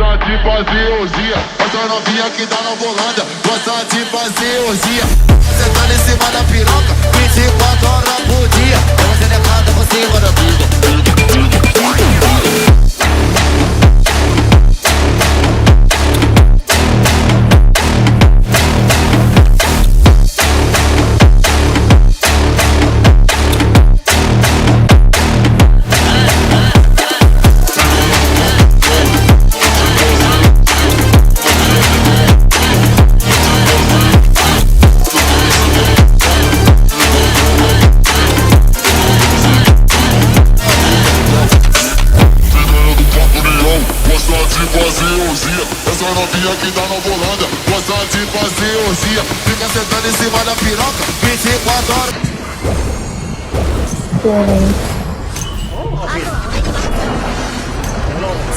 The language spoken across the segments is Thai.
Gosta de fazer orgia, essa novinha que tá na volanda. Gosta de fazer orgia. Você tá em cima da piroca, 24 horas por dia. Você decada por cima Essa novinha que tá na volanda, gosta de fazer orgia. Fica sentando em cima da piroca, 24 horas. ตัวหนึง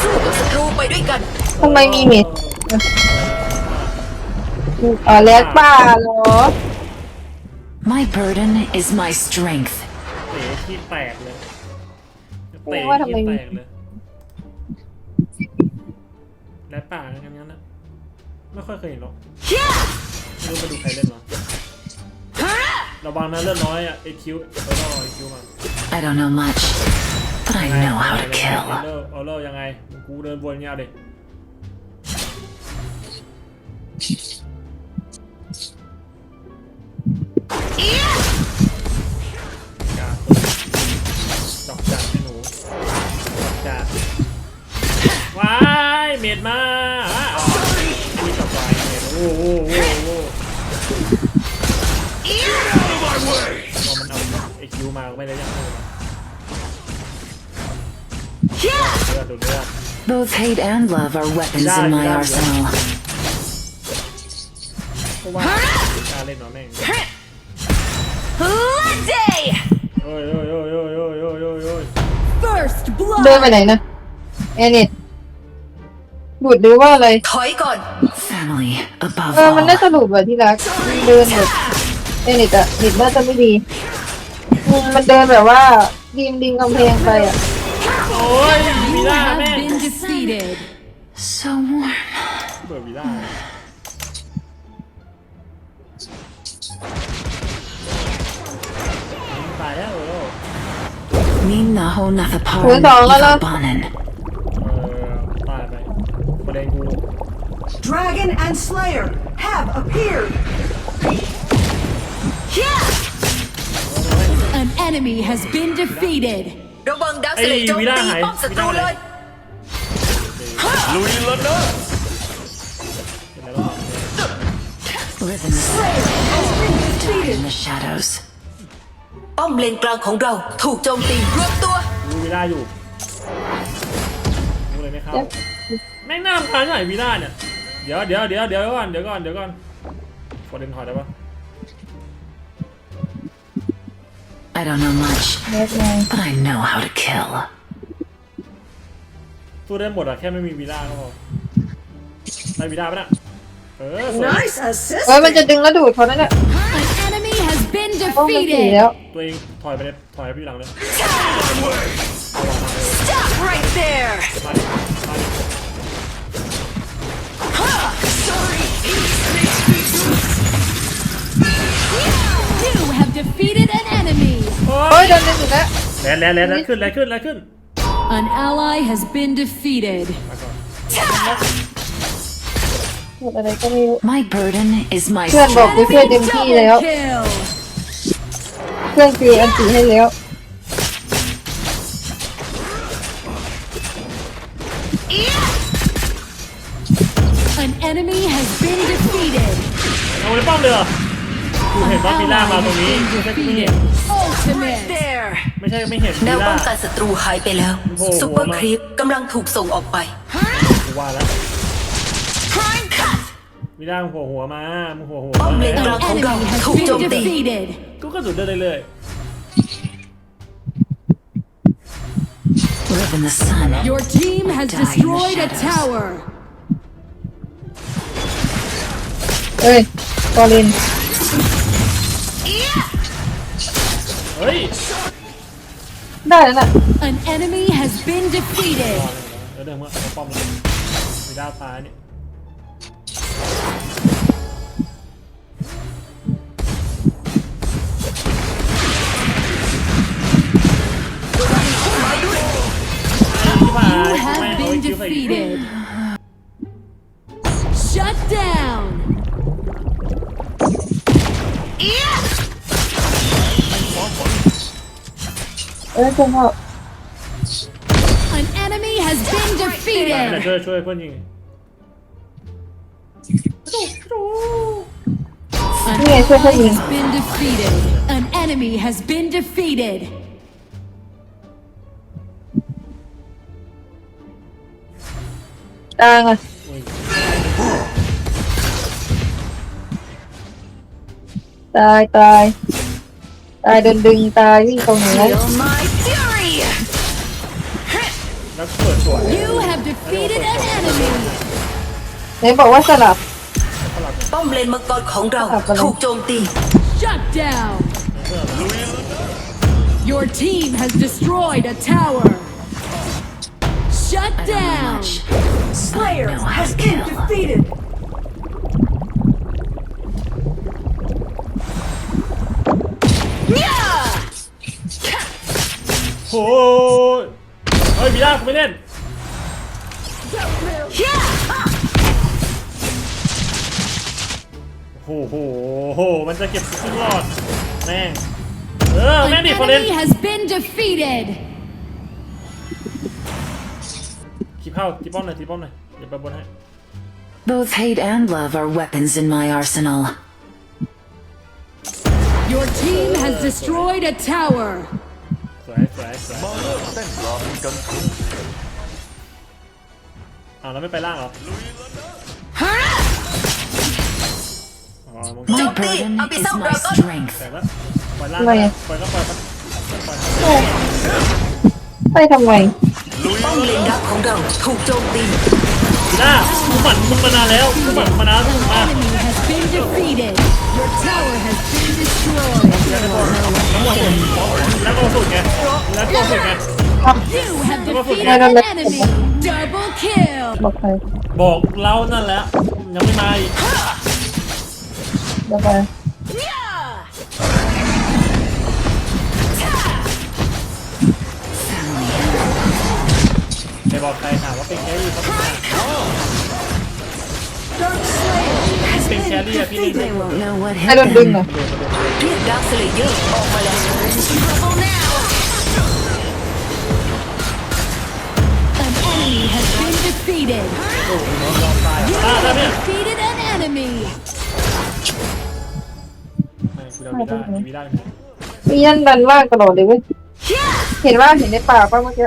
สู้กับศัตรูไปด้วยกันทำไมมีเม็ดอ๋อแลกป่าเหรอ My burden is my strength. เตะที่แตกเลยเตะว่าทำไมที่แตกเลย และป่ากันงั้นนะ ไม่ค่อยเคยเห็นหรอกไม่รู้ไปดูใครเล่นมาระวังนะเลือดน้อยอะไอคิวเออรอไอคิวมา I don't know much, but I know how to เอ kill. อเออเออยังไงกูเดินวนเงี้ยดิกาจอกจัดให้หนูจอกจัดว้า ดโอ้โหโอ้โหโอ้โหพอมันเอาไอคิวมาก็ไม่ได้ยังไงเลือดดูเลือด Both hate and love are weapons in my Yeah, yeah, arsenal. เพราะว่าการเล่นหนอแม่ง Day โอ้ยโอ้ยโอ้ยโอ้ยโอ้ยโอ้ยโอ้ยโอ้ย First เดิน Blood ไปไหนนะแอนิตหลุดหรือว่าอะไร ถอยก่อน Family above เออมันน่า all. จะหลุดว่ะที่รักเดินแบบแอนิตอะนิตน่าจะไม่ดีอืมมันเดินแบบว่าดิมดิมกำแพงไปอะโอ้ยวีล่าแม่ง been defeated So warm. เปิดวีล่าตายแล้วเออ Min naho nathaparan คูณสองแล้วเหรอ ivabanan. เออตายไปประเด็นกู Dragon and Slayer have appeared. An enemy has been defeated. ระวังดักสเลตโจมตีป้อมศัตรูเลย ลุยแล้วเนอะเห็นแล้ว Live in the sun. Die in the shadows. ป้อมเลนกลางของเราถูกโจมตีรวมตัว ดูวีล่าอยู่ดูเลยไม่เข้าแม่งน่ารำคาญใหญ่วีล่าเนี่ยเ ดี๋ยวเดี๋ยวเดี๋ยวเดี๋ยวก่อนเดี๋ยวก่อนเดี๋ยวก่อนประเด็นถอยได้ปะ I don't know much, แลกไง but I know how to kill. สู้ได้หมดอะแค่ไม่มีวีล่าก็พอได้วีล่าปะน่ะเออสวย Nice assist. เอ้ยมันจะดึงแล้วดูดเขานั่นแหละ An enemy has been ป้องมันสี defeated. แล้ว ตัวเองถอยไปเลยถอยไปพี่หลังเลย Stop right there มาดิ defeated an enemy. โอ้ โอ้ย ย โดนดึงอีกแล้ว แลนแลนแลนแลนขึ้นแลนขึ้นแลนขึ้น An ally has been defeated. มาก่อน หมดอะไรก็ไม่รู้ My burden is my เพื่อนบอก strength. กูช่วยเต็มที่แล้ว kill. เพื่อนคืออันตีให้แล้ว An enemy has been defeated. เอาเลยป้อมเลยเหรอ กูเห็นว่าวีล่ามาตรงนี้ไม่ใช่ไม่เห็น Ultimate. there ไม่ใช่ไม่เห็นแนวีวป้ล่า องกันศัตรูหายไปแล้วโอ้โหซุปเปอร์ครีปกำลังถูกส่งออกไป กูว่าแล้ววีล่ามึงหัวหัวมามึงหัวหัวป้อมเลนมากลางของเรา Enemy has ถูกโจม been ตี defeated. กูก็สุดได้เรื่อย Live in the sun. Your team has Die in the destroyed a shadows. tower. เอ้ยกอลินๆ เฮ้ย ได้แล้วน่ะ An enemy has been defeated. เดี๋ยวเดี๋ยวเมื่อเอาป้อมเลย มีดาวตายนี่ ที่ผ่าน You ไม่ have เอาไอ้ been คิวใส่อีก defeated. เออจังหวะ An enemy has been แต่ defeated. ช่วยช่วยเพื่อนยิง An Yeah, so ally funny. has been defeated. An enemy has been defeated. กลางอ่ะ อุ้ย ตายตายตายโดนดึงตายวิ่งตรงไหน my fury แล้วเปิดสวย You have defeated an enemy. ไหนบอกว่าสลับ ป้อมเลนมังกรของเรา ครับ ถูกโจมตี Shut down. Your team has destroyed a tower. Shut down. Slayer know how has to been kill. defeated. โอ้ ยเฮ้ยมีด้ากูไม่เล่น โอ้โหโห มันจะเก็บขึ้นรอด แม่ง เออ แม่ง An ดิฟอเรน enemy has been defeated. คีบเข้าทีป้อมหน่อยทีป้อมหน่อยเดี๋ยวไปบนให้ Both hate and love are weapons in my arsenal. Your team has destroyed a tower. สวยสวยสวยอ้าวแล้วไม่ไปล่างเหรออ๋อมึง My burden I'll be is so my broken. strength. แต่ว่าปล่อยล่างทำไมไปอะปล่อยก็ปล่อยไปปล่อยไปทำไมป้อมเลนดักของเราถูกโจมตีทีน่ากูหมั่นมึงมานานแล้วกูหมั่นมานานมาก Enemy has been defeated. Your tower has been destroyed. แล้วก็สุดไงแล้วก็สุดไง You have defeated an enemy. Double kill. บอกใครบอกเรานั่นแหละยังไม่มาอีกไปไปบอกใครถามว่าเป็นแครี่เขาเป็น Dark Slayer เป็นแค been รี่อะพี่นี่ defeated. They won't know what ให้ hit โดนดึง them. อะเรียกดักสเลเยอร์ออกมาแล้ว An enemy has been defeated. ตาได้เนี่ย Defeated an enemy. ไม่กูจะมีได้ มีได้ไหมมียันดันล่างตลอดเลยเว้ย เห็นว่าเห็นในป่าป่ะเมื่อกี้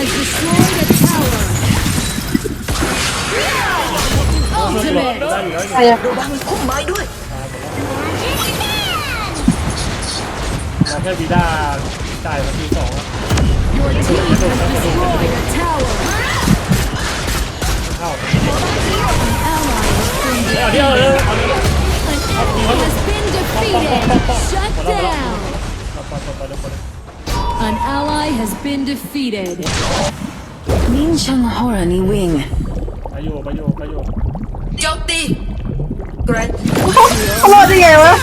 has destroyed a tower. ได้อยู่ Ultimate. แล้วอยู่ใครอะระวังพุ่มไม้ด้วยเราแค่วีด้าจ่ายมาทีสองแล้ว Your team has destroyed a tower. เข้า Ally has been เอาเดี๋ยวเดี๋ยวเอาเดี๋ยว An enemy has been defeated. Shut down. เราปล่อยปล่อยปล่อยเดี๋ยวปล่อย An ally has been defeated. Nin Chang Hora ni Wing. ไปอยู่ไปอยู่ไปอยู่โจมตีแกรนเขารอดได้ไงวะ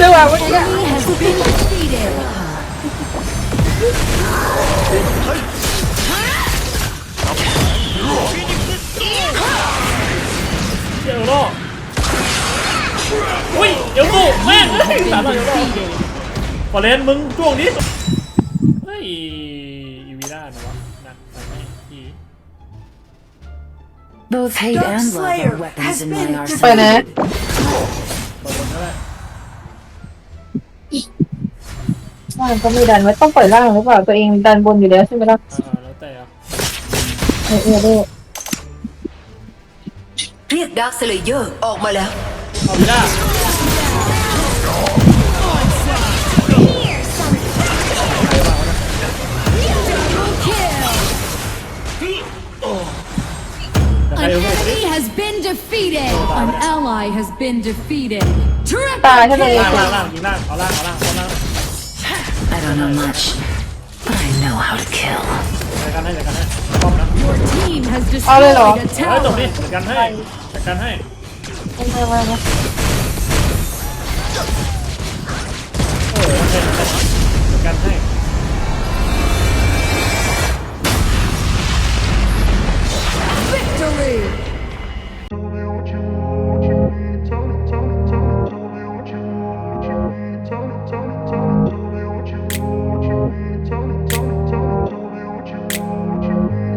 จังหวะเมื่อกี้ Enemy has been defeated. เดี๋ยวโลอุ้ยเดี๋ยวโลแม่งเฮ้ยสามร้อยเดี๋ยวโลฟอเรนมึงช่วงนี้เฮ้ ยอีวีด้านะวะนะแต่ไม่ที Both hate Dark and love Slayer are weapons has in been my ไป arsenal. นะปล่อยบนก็ได้ล่างก็ไม่ดันไว้ต้องปล่อยล่างหรือเปล่าตัวเองดันบนอยู่แล้วใช่ไหมล่ะอ่าแล้วแต่อะเออเออเออเรียกดาร์คสเลเยอร์ออกมาแล้ว เอาไม่ไ An enemy has been defeated. An ally has been defeated. ตายใช่ไหม Triple ล่าง kill. ล่างล่างยิงล่างเอาล่างเอาล่างเอาล่าง I don't know much, but I know how to kill. จัดการให้จัดการให้ป้อมนะ Your team has เอาเลย destroyed เหรอ a เฮ้ยจบ tower. ดิจัดการให้จัดการให้ ไม่ไม่ไม่ไม่ โอ้ยโอเคจัดการใ